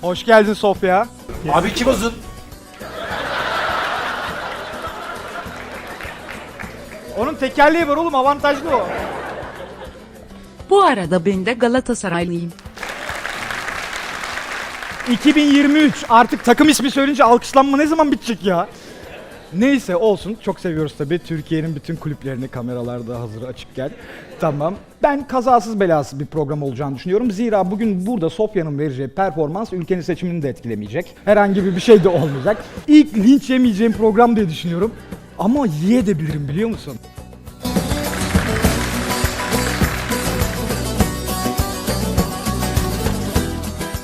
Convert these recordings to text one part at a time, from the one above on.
Hoş geldin Sofya. Abi kim uzun? Onun tekerleği var oğlum avantajlı o. Bu arada ben de Galatasaraylıyım. 2023 artık takım ismi söyleyince alkışlanma ne zaman bitecek ya? Neyse olsun çok seviyoruz tabii. Türkiye'nin bütün kulüplerini kameralarda hazır açık gel. Tamam. Ben kazasız belasız bir program olacağını düşünüyorum. Zira bugün burada Sofya'nın vereceği performans ülkenin seçimini de etkilemeyecek. Herhangi bir şey de olmayacak. İlk linç yemeyeceğim program diye düşünüyorum. Ama yiyebilirim biliyor musun?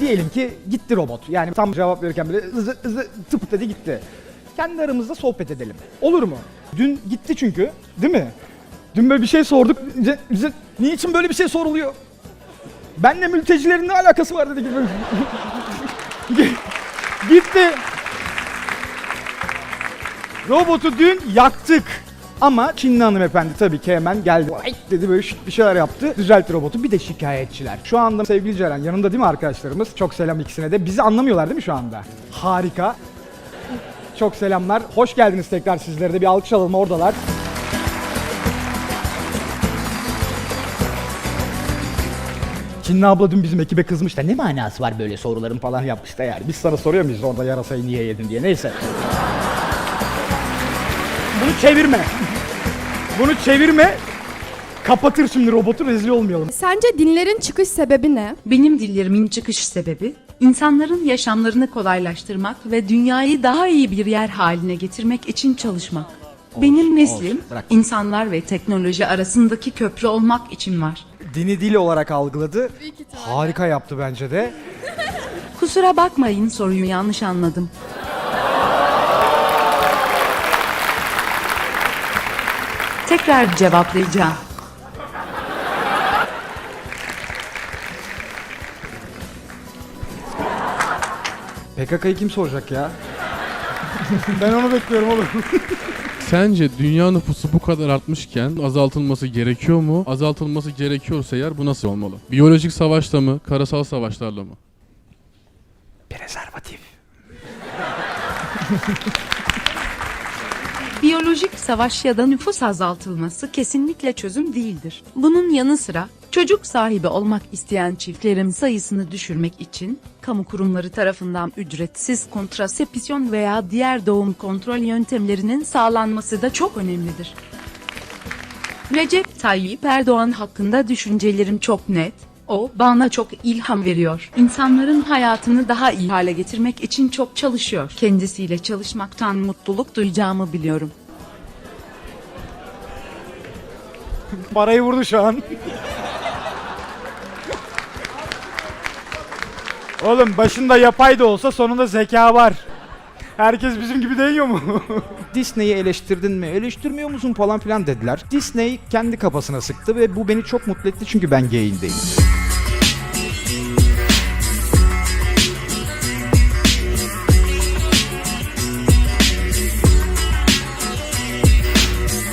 Diyelim ki gitti robot. Yani tam cevap verirken bile ızı ızı tıp dedi gitti. Kendi aramızda sohbet edelim. Olur mu? Dün gitti çünkü. Değil mi? Dün böyle bir şey sorduk. Bize, niçin böyle bir şey soruluyor? Benle mültecilerin ne alakası var dedi gibi. gitti. Robotu dün yaktık. Ama Çinli hanımefendi tabii ki hemen geldi. Vay dedi böyle şık bir şeyler yaptı. Düzeltti robotu. Bir de şikayetçiler. Şu anda sevgili Ceren yanında değil mi arkadaşlarımız? Çok selam ikisine de. Bizi anlamıyorlar değil mi şu anda? Harika. Çok selamlar. Hoş geldiniz tekrar sizlere de. Bir alkış alalım oradalar. Çinli abla dün bizim ekibe kızmış da ne manası var böyle soruların falan yapmış da yani. Biz sana soruyor muyuz orada yarasayı niye yedin diye. Neyse. Bunu çevirme. Bunu çevirme. Kapatır şimdi robotu rezil olmayalım. Sence dinlerin çıkış sebebi ne? Benim dillerimin çıkış sebebi, insanların yaşamlarını kolaylaştırmak ve dünyayı daha iyi bir yer haline getirmek için çalışmak. Benim neslim, bırak. insanlar ve teknoloji arasındaki köprü olmak için var. Dini dil olarak algıladı. Harika yaptı bence de. Kusura bakmayın soruyu yanlış anladım. Tekrar cevaplayacağım. PKK'yı kim soracak ya? ben onu bekliyorum oğlum. Sence dünya nüfusu bu kadar artmışken azaltılması gerekiyor mu? Azaltılması gerekiyorsa eğer bu nasıl olmalı? Biyolojik savaşla mı, karasal savaşlarla mı? Prezervatif. Biyolojik savaş ya da nüfus azaltılması kesinlikle çözüm değildir. Bunun yanı sıra çocuk sahibi olmak isteyen çiftlerin sayısını düşürmek için kamu kurumları tarafından ücretsiz kontrasepsiyon veya diğer doğum kontrol yöntemlerinin sağlanması da çok önemlidir. Recep Tayyip Erdoğan hakkında düşüncelerim çok net. O bana çok ilham veriyor. İnsanların hayatını daha iyi hale getirmek için çok çalışıyor. Kendisiyle çalışmaktan mutluluk duyacağımı biliyorum. Parayı vurdu şu an. Oğlum başında yapay da olsa sonunda zeka var. Herkes bizim gibi değiyor mu? Disney'i eleştirdin mi, eleştirmiyor musun falan filan dediler. Disney kendi kafasına sıktı ve bu beni çok mutlu etti çünkü ben gayindeyim.